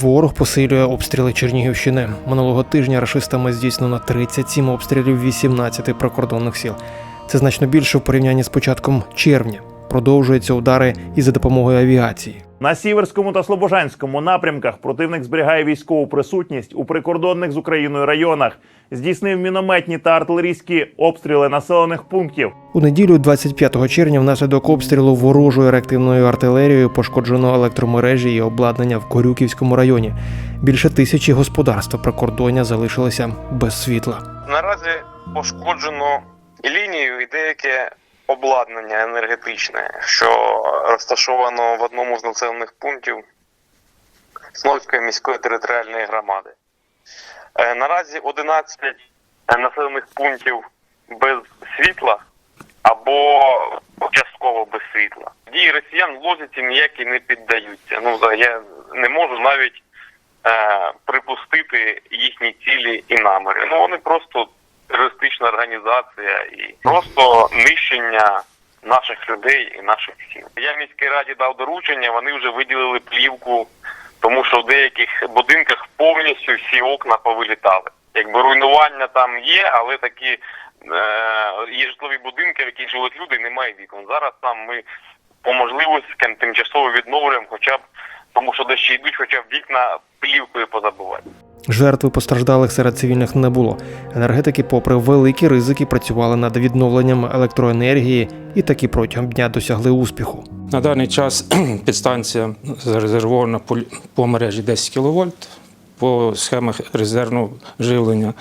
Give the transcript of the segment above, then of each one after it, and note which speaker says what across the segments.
Speaker 1: Ворог посилює обстріли Чернігівщини. Минулого тижня рашистами здійснено 37 обстрілів 18 прикордонних сіл. Це значно більше в порівнянні з початком червня. Продовжуються удари і за допомогою авіації.
Speaker 2: На Сіверському та Слобожанському напрямках противник зберігає військову присутність у прикордонних з Україною районах, здійснив мінометні та артилерійські обстріли населених пунктів.
Speaker 1: У неділю, 25 червня, внаслідок обстрілу ворожою реактивною артилерією пошкоджено електромережі і обладнання в Корюківському районі. Більше тисячі господарств прикордоння залишилися без світла.
Speaker 3: Наразі пошкоджено лінію, і деяке обладнання енергетичне, що розташовано в одному з населених пунктів Снольської міської територіальної громади. Е, Наразі 11 населених пунктів без світла або частково без світла. Дії росіян в лозіці ніякі не піддаються. Ну, я не можу навіть е, припустити їхні цілі і наміри. Ну вони просто терористична організація і просто нищення наших людей і наших сіл. Я міській раді дав доручення, вони вже виділили плівку, тому що в деяких будинках повністю всі окна повилітали. Якби руйнування там є, але такі е, є житлові будинки, в яких живуть люди, немає вікон. Зараз там ми по можливостям тимчасово відновлюємо, хоча б тому, що дощі йдуть, хоча б вікна плівкою позабувати.
Speaker 1: Жертви постраждалих серед цивільних не було. Енергетики, попри великі ризики, працювали над відновленням електроенергії і таки протягом дня досягли успіху.
Speaker 4: На даний час підстанція зарезервована по, мережі 10 кВт, по схемах резервного живлення.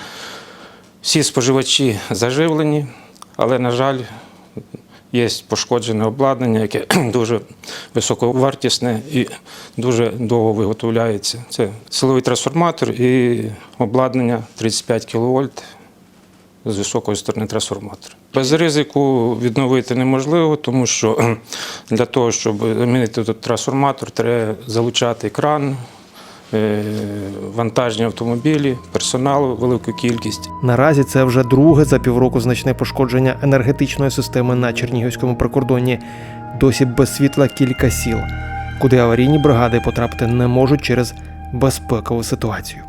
Speaker 4: Всі споживачі заживлені, але, на жаль, є пошкоджене обладнання, яке дуже високовартісне і дуже довго виготовляється. Це силовий трансформатор і обладнання 35 кВт з високої сторони трансформатора. Без ризику відновити неможливо, тому що для того, щоб замінити тут трансформатор, треба залучати кран, вантажні автомобілі, персоналу, велику кількість.
Speaker 1: Наразі це вже друге за півроку значне пошкодження енергетичної системи на Чернігівському прикордонні. Досі без світла кілька сіл, куди аварійні бригади потрапити не можуть через безпекову ситуацію.